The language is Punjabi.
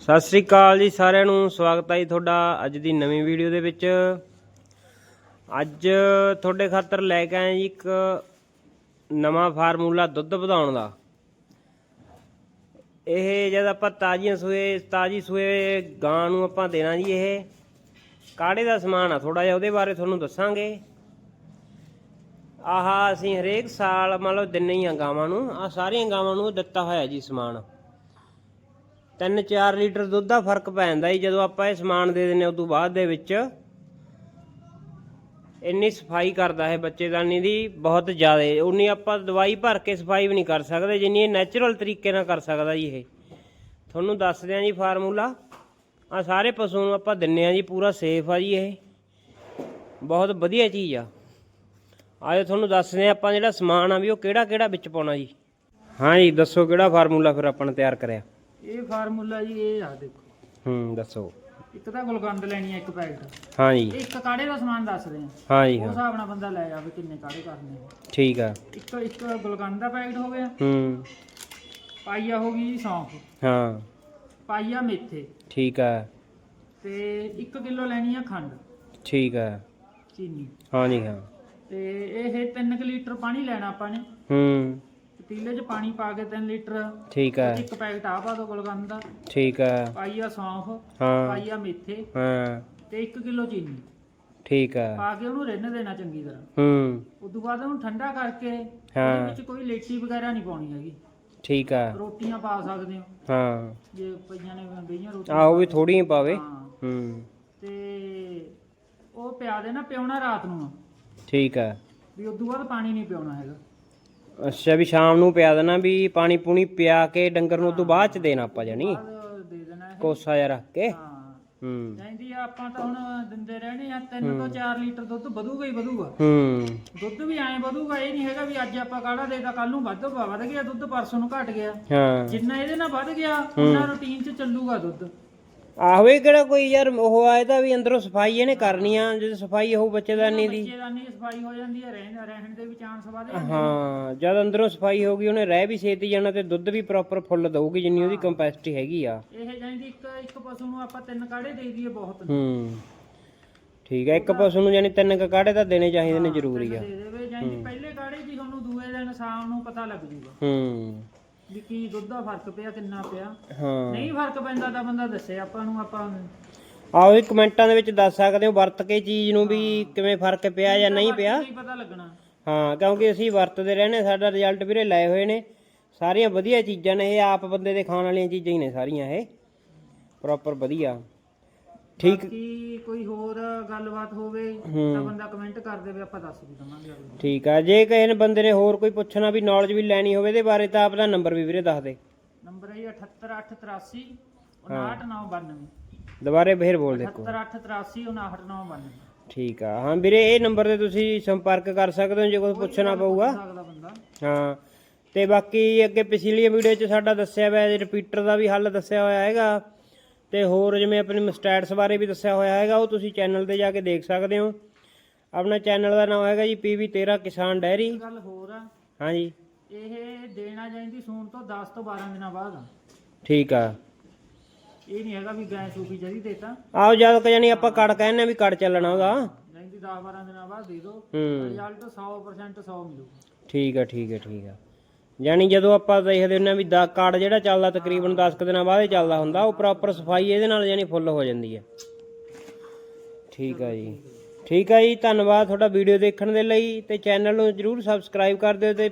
ਸਤਿ ਸ੍ਰੀ ਅਕਾਲ ਜੀ ਸਾਰਿਆਂ ਨੂੰ, ਸਵਾਗਤ ਹੈ ਜੀ ਤੁਹਾਡਾ ਅੱਜ ਦੀ ਨਵੀਂ ਵੀਡੀਓ ਦੇ ਵਿੱਚ। ਅੱਜ ਤੁਹਾਡੇ ਖਾਤਰ ਲੈ ਕੇ ਆਏ ਜੀ ਇੱਕ ਨਵਾਂ ਫਾਰਮੂਲਾ ਦੁੱਧ ਵਧਾਉਣ ਦਾ। ਇਹ ਜਦ ਆਪਾਂ ਤਾਜ਼ੀਆਂ ਸੂਏ, ਤਾਜ਼ੀ ਸੂਏ ਗਾਂ ਨੂੰ ਆਪਾਂ ਦੇਣਾ ਜੀ ਇਹ। ਕਾੜੇ ਦਾ ਸਮਾਨ ਆ ਥੋੜਾ ਜਿਹਾ, ਉਹਦੇ ਬਾਰੇ ਤੁਹਾਨੂੰ ਦੱਸਾਂਗੇ। ਆਹ ਅਸੀਂ ਹਰੇਕ ਸਾਲ ਮੰਨ ਲਓ ਦਿੰਨੇ ਹੀ ਆ ਗਾਵਾਂ ਨੂੰ ਆ ਸਾਰੀਆਂ ਗਾਵਾਂ ਨੂੰ ਦਿੱਤਾ ਹੋਇਆ ਜੀ ਸਮਾਨ। 3-4 ਲੀਟਰ ਦੁੱਧ ਦਾ ਫ਼ਰਕ ਪੈ ਜਾਂਦਾ ਜੀ, ਜਦੋਂ ਆਪਾਂ ਇਹ ਸਮਾਨ ਦੇ ਦਿੰਨੇ ਉਸ ਤੋਂ ਬਾਅਦ ਦੇ ਵਿੱਚ ਇੰਨੀ ਸਫ਼ਾਈ ਕਰਦਾ ਹੈ ਬੱਚੇਦਾਨੀ ਦੀ ਬਹੁਤ ਜ਼ਿਆਦਾ। ਉਨੀ ਆਪਾਂ ਦਵਾਈ ਭਰ ਕੇ ਸਫ਼ਾਈ ਵੀ ਨਹੀਂ ਕਰ ਸਕਦੇ, ਜਿੰਨੀ ਇਹ ਨੈਚੁਰਲ ਤਰੀਕੇ ਨਾਲ ਕਰ ਸਕਦਾ ਜੀ ਇਹ। ਤੁਹਾਨੂੰ ਦੱਸ ਦਿਆਂ ਜੀ ਫਾਰਮੂਲਾ। ਆ ਸਾਰੇ ਪਸ਼ੂ ਨੂੰ ਆਪਾਂ ਦਿੰਨੇ ਆ ਜੀ, ਪੂਰਾ ਸੇਫ ਆ ਜੀ ਇਹ। ਬਹੁਤ ਵਧੀਆ ਚੀਜ਼ ਆ। ਆਜੋ ਤੁਹਾਨੂੰ ਦੱਸਦੇ ਆ ਆਪਾਂ ਜਿਹੜਾ ਸਮਾਨ ਆ ਵੀ ਉਹ ਕਿਹੜਾ ਕਿਹੜਾ ਵਿੱਚ ਪਾਉਣਾ ਜੀ। ਹਾਂ ਜੀ, ਦੱਸੋ ਕਿਹੜਾ ਫਾਰਮੂਲਾ ਫਿਰ ਆਪਾਂ ਨੇ ਤਿਆਰ ਕਰਿਆ। ਇਹ ਫਾਰਮੂਲਾ ਜੀ ਇਹ ਆ ਦੇਖੋ। ਹੂੰ ਦੱਸੋ। ਇੱਕ ਤਾਂ ਗੁਲਕੰਦ ਲੈਣੀ ਹੈ ਇੱਕ ਪੈਕਟ। ਹਾਂ ਜੀ। ਇੱਕ ਕਾੜੇ ਦਾ ਸਮਾਨ ਦੱਸਦੇ ਆ। ਹਾਂ ਜੀ ਉਸ ਹਾਂ ਹਿਸਾਬ ਨਾਲ ਬੰਦਾ ਲੈ ਜਾਵੇ ਕਿੰਨੇ ਕਾੜੇ ਕਰਨੇ ਆ। ਠੀਕ ਆ। ਇੱਕ ਇੱਕ ਗੁਲਕੰਦ ਦਾ ਪੈਕਟ ਹੋ ਗਿਆ। ਹੂੰ। ਪਾਈਆ ਹੋ ਗਈ ਜੀ ਸੌਂਫ। ਹਾਂ। ਪਾਈਆ ਮੇਥੇ। ਠੀਕ ਆ। ਤੇ 1 ਕਿਲੋ ਲੈਣੀ ਆ ਖੰਡ। ਠੀਕ ਆ। ਚੀਨੀ। ਹਾਂ ਜੀ ਹਾਂ। ਤੇ ਇਹ 3 ਲੀਟਰ ਪਾਣੀ ਲੈਣਾ ਆਪਾਂ ਨੇ। ਹੂੰ। ਪਤੀਲੇ 'ਚ ਪਾਣੀ ਪਾ ਕੇ 3 ਲੀਟਰ ਠੀਕ ਆ। ਇੱਕ ਪੈਕਟ ਆ ਪਾ ਦੋ ਗੁਲਕੰਦ ਦਾ। ਠੀਕ ਆ। ਪਾਈਆ ਸੌਂਫ ਹਾਂ। ਪਾਈਆ ਮੇਥੇ ਹਾਂ। ਤੇ 1 ਕਿਲੋ ਚੀਨੀ। ਠੀਕ ਆ। ਪਾ ਕੇ ਉਹਨੂੰ ਰਿੰਨ ਦੇਣਾ ਚੰਗੀ ਤਰ੍ਹਾਂ। ਹੂੰ। ਉਸ ਤੋਂ ਬਾਅਦ ਉਹਨੂੰ ਠੰਡਾ ਕਰਕੇ ਹਾਂ। ਉਹਦੇ ਵਿੱਚ ਕੋਈ ਲੇਟੀ ਵਗੈਰਾ ਨਹੀਂ ਪਾਉਣੀ ਹੈਗੀ। ਠੀਕ ਆ। ਰੋਟੀਆਂ ਪਾ ਸਕਦੇ ਹੋ। ਹਾਂ। ਜੇ ਪਈਆਂ ਨੇ ਬਈਆਂ ਰੋਟੀਆਂ ਆਹ ਉਹ ਵੀ ਥੋੜੀਆਂ ਪਾਵੇ। ਹਾਂ। ਹੂੰ। ਤੇ ਉਹ ਪਿਆ ਦੇ ਨਾ ਪਿਉਣਾ ਰਾਤ ਨੂੰ। ਠੀਕ ਆ। ਵੀ ਉਸ ਤੋਂ ਬਾਅਦ ਪਾਣੀ ਨਹੀਂ ਪਿਉਣਾ ਹੈਗਾ। ਅੱਛਾ ਵੀ ਸ਼ਾਮ ਨੂੰ ਪਿਆ ਦੇਣਾ ਵੀ ਪਾਣੀ ਪੂਣੀ ਪਿਆ ਕੇ ਡੰਗਰ ਨੂੰ ਤੋਂ ਬਾਅਦ ਚ ਦੇਣਾ ਆਪਾਂ ਜਾਨੀ ਬਾਅਦ ਦੇ ਦੇਣਾ ਇਹ। ਕੋਸਾ ਜਿਹਾ ਰੱਖ ਕੇ। ਹਾਂ। ਹੂੰ। ਕਹਿੰਦੀ ਆ ਆਪਾਂ ਤਾਂ ਹੁਣ ਦਿੰਦੇ ਰਹਿਣੇ ਆ 3 ਤੋਂ 4 ਲੀਟਰ ਦੁੱਧ ਵਧੂਗਾ ਹੀ ਵਧੂਗਾ। ਹੂੰ। ਦੁੱਧ ਵੀ ਐਂ ਵਧੂਗਾ ਇਹ ਨਹੀਂ ਹੈਗਾ ਵੀ ਅੱਜ ਆਪਾਂ ਕਾੜਾ ਦੇਤਾ ਕੱਲ ਨੂੰ ਵੱਧ ਵਧ ਗਿਆ ਦੁੱਧ ਪਰਸੋਂ ਨੂੰ ਘਟ ਗਿਆ। ਹਾਂ। ਜਿੰਨਾ ਇਹਦੇ ਨਾਲ ਵੱਧ ਗਿਆ ਉਹਨਾਂ ਰੂਟੀਨ 'ਚ ਚੱਲੂਗਾ ਦੁੱਧ। ਆਹੋ ਇਹ ਕਿਹੜਾ ਕੋਈ ਯਾਰ ਉਹ ਆਏ ਤਾਂ ਵੀ ਅੰਦਰੋਂ ਸਫ਼ਾਈ ਇਹਨੇ ਕਰਨੀ ਆ ਜੇ ਸਫ਼ਾਈ ਹੋਊ ਬੱਚੇਦਾਨੀ ਦੀ ਬੱਚੇਦਾਨੀ ਸਫ਼ਾਈ ਹੋ ਜਾਂਦੀ ਹੈ ਰਹਿਣ ਰਹਿਣ ਦੇ ਵੀ ਚਾਂਸ ਵਧੇ। ਹਾਂ ਜਦ ਅੰਦਰੋਂ ਸਫ਼ਾਈ ਹੋਊਗੀ ਉਹਨੇ ਰਹਿ ਵੀ ਛੇਤੀ ਜਾਣਾ ਤੇ ਦੁੱਧ ਵੀ ਪ੍ਰੋਪਰ ਫੁੱਲ ਦਊਗੀ ਜਿੰਨੀ ਉਹਦੀ ਕੰਪੈਸਿਟੀ ਹੈਗੀ ਆ। ਇਹ ਜਾਂਦੀ ਇੱਕ ਇੱਕ ਪਸ਼ੂ ਨੂੰ ਆਪਾਂ ਤਿੰਨ ਕਾੜੇ ਦੇ ਦਈਏ ਬਹੁਤ। ਨੇ ਹੂੰ ਠੀਕ ਹੈ ਇੱਕ ਪਸ਼ੂ ਨੂੰ ਯਾਨੀ ਤਿੰਨ ਕੁ ਕਾੜੇ ਤਾਂ ਦੇਣੇ ਚਾਹੀਦੇ ਨੇ ਜ਼ਰੂਰੀ ਆ। ਦੇ ਦੇਵੇ ਜਾਂਦੀ ਪਹਿਲੇ ਕਾੜੇ ਜੀ ਤੁਹਾਨੂੰ ਦੂਏ ਦਿਨ ਸ਼ਾਮ ਨੂੰ ਪਤਾ ਲੱਗ ਜੂਗਾ। ਹੂੰ। ਵੀ ਕੀ ਦੁੱਧ ਦਾ ਫ਼ਰਕ ਪਿਆ ਕਿੰਨਾ ਪਿਆ? ਹਾਂ। ਨਹੀਂ ਫ਼ਰਕ ਪੈਂਦਾ ਤਾਂ ਬੰਦਾ ਦੱਸੇ ਆਪਾਂ ਨੂੰ ਆਪਾਂ ਆਓ ਇਹ ਕਮੈਂਟਾਂ ਦੇ ਵਿੱਚ ਦੱਸ ਸਕਦੇ ਹੋ ਵਰਤ ਕੇ ਚੀਜ਼ ਨੂੰ ਵੀ ਕਿਵੇਂ ਫ਼ਰਕ ਪਿਆ ਜਾਂ ਨਹੀਂ ਪਿਆ। ਨਹੀਂ ਪਤਾ ਲੱਗਣਾ। ਹਾਂ ਕਿਉਂਕਿ ਅਸੀਂ ਵਰਤਦੇ ਰਹਿੰਦੇ ਸਾਡਾ ਰਿਜ਼ਲਟ ਵੀਰੇ ਲਏ ਹੋਏ ਨੇ। ਸਾਰੀਆਂ ਵਧੀਆ ਚੀਜ਼ਾਂ ਨੇ ਇਹ ਆਪ ਬੰਦੇ ਦੇ ਖਾਣ ਵਾਲੀਆਂ ਚੀਜ਼ਾਂ ਹੀ ਨੇ ਸਾਰੀਆਂ ਇਹ। ਪ੍ਰੋਪਰ ਵਧੀਆ। ਠੀਕ। ਕੀ ਕੋਈ ਹੋਰ ਗੱਲਬਾਤ ਹੋਵੇ। ਤਾਂ ਬੰਦਾ ਕਮੈਂਟ ਕਰ ਦੇਵੇ ਆਪਾਂ ਦੱਸ ਵੀ ਦਵਾਂਗੇ ਅਗਲੇ ਠੀਕ ਆ ਜੇ ਕਿਸੇ ਨੇ ਬੰਦੇ ਨੇ ਹੋਰ ਕੋਈ ਪੁੱਛਣਾ ਵੀ ਨੌਲੇਜ ਵੀ ਲੈਣੀ ਹੋਵੇ ਇਹਦੇ ਬਾਰੇ ਤਾਂ ਆਪਦਾ ਨੰਬਰ ਵੀ ਵੀਰੇ ਦੱਸ ਦੇ। ਨੰਬਰ ਹੈ 78883 59992 ਦੁਬਾਰੇ ਫੇਰ ਬੋਲ ਦੇਖੋ। 78883 59992 ਠੀਕ ਆ ਹਾਂ ਵੀਰੇ ਇਹ ਨੰਬਰ ਤੇ ਤੁਸੀਂ ਸੰਪਰਕ ਕਰ ਸਕਦੇ ਹੋ ਜੇ ਕੋਈ ਪੁੱਛਣਾ ਪਊਗਾ। ਸਕਦਾ ਬੰਦਾ। ਹਾਂ ਤੇ ਬਾਕੀ ਅੱਗੇ ਪਿਛਲੀ ਵੀਡੀਓ 'ਚ ਸਾਡਾ ਦੱਸਿਆ ਹੋਇਆ ਰਿਪੀਟਰ ਦਾ ਵੀ ਹੱਲ ਦੱਸਿਆ ਹੋਇਆ ਹੈਗਾ। ਤੇ ਹੋਰ ਜਿਵੇਂ ਆਪਣੀ ਮਸਟੈਟਸ ਬਾਰੇ ਵੀ ਦੱਸਿਆ ਹੋਇਆ ਹੈਗਾ ਉਹ ਤੁਸੀਂ ਚੈਨਲ ਤੇ ਜਾ ਕੇ ਦੇਖ ਸਕਦੇ ਹੋ। ਆਪਣਾ ਚੈਨਲ ਦਾ ਨਾਮ ਹੈਗਾ ਜੀ PV13 ਕਿਸਾਨ ਡੈਰੀ। ਗੱਲ ਹੋਰ ਆ। ਹਾਂਜੀ। ਇਹ ਦੇਣਾ ਜਾਂਦੀ ਸੂਣ ਤੋਂ 10 ਤੋਂ 12 ਦਿਨਾਂ ਬਾਅਦ। ਆ ਠੀਕ ਆ। ਇਹ ਨਹੀਂ ਹੈਗਾ ਵੀ ਗੈਸ ਸੂਪੀ ਜਦੀ ਦੇਤਾ ਆਓ ਜਦ ਕਿ ਜਾਨੀ ਆਪਾਂ ਕੜ ਕਹਿੰਦੇ ਆ ਵੀ ਕੜ ਚੱਲਣਾ ਉਹਦਾ। ਜਾਂਦੀ 10 12 ਦਿਨਾਂ ਬਾਅਦ ਦੇ ਦਿਓ ਹੂੰ। ਰਿਜ਼ਲਟ 100% 100 ਮਿਲੂ। ਠੀਕ ਆ ਠੀਕ ਆ ਠੀਕ ਆ। ਯਾਨੀ ਜਦੋਂ ਆਪਾਂ ਦੇਖਦੇ ਹੁੰਦੇ ਆ ਵੀ ਦਾ ਕਾਰਡ ਜਿਹੜਾ ਚੱਲਦਾ ਤਕਰੀਬਨ 10 ਕੁ ਦਿਨਾਂ ਬਾਅਦ ਹੀ ਚੱਲਦਾ ਹੁੰਦਾ, ਉਹ ਪ੍ਰੋਪਰ ਸਫ਼ਾਈ ਇਹਦੇ ਨਾਲ ਯਾਨੀ ਫੁੱਲ ਹੋ ਜਾਂਦੀ ਹੈ। ਠੀਕ ਆ ਜੀ। ਠੀਕ ਆ ਜੀ, ਧੰਨਵਾਦ ਤੁਹਾਡਾ ਵੀਡੀਓ ਦੇਖਣ ਦੇ ਲਈ ਤੇ ਚੈਨਲ ਨੂੰ ਜਰੂਰ ਸਬਸਕ੍ਰਾਈਬ ਕਰ ਦਿਓ ਤੇ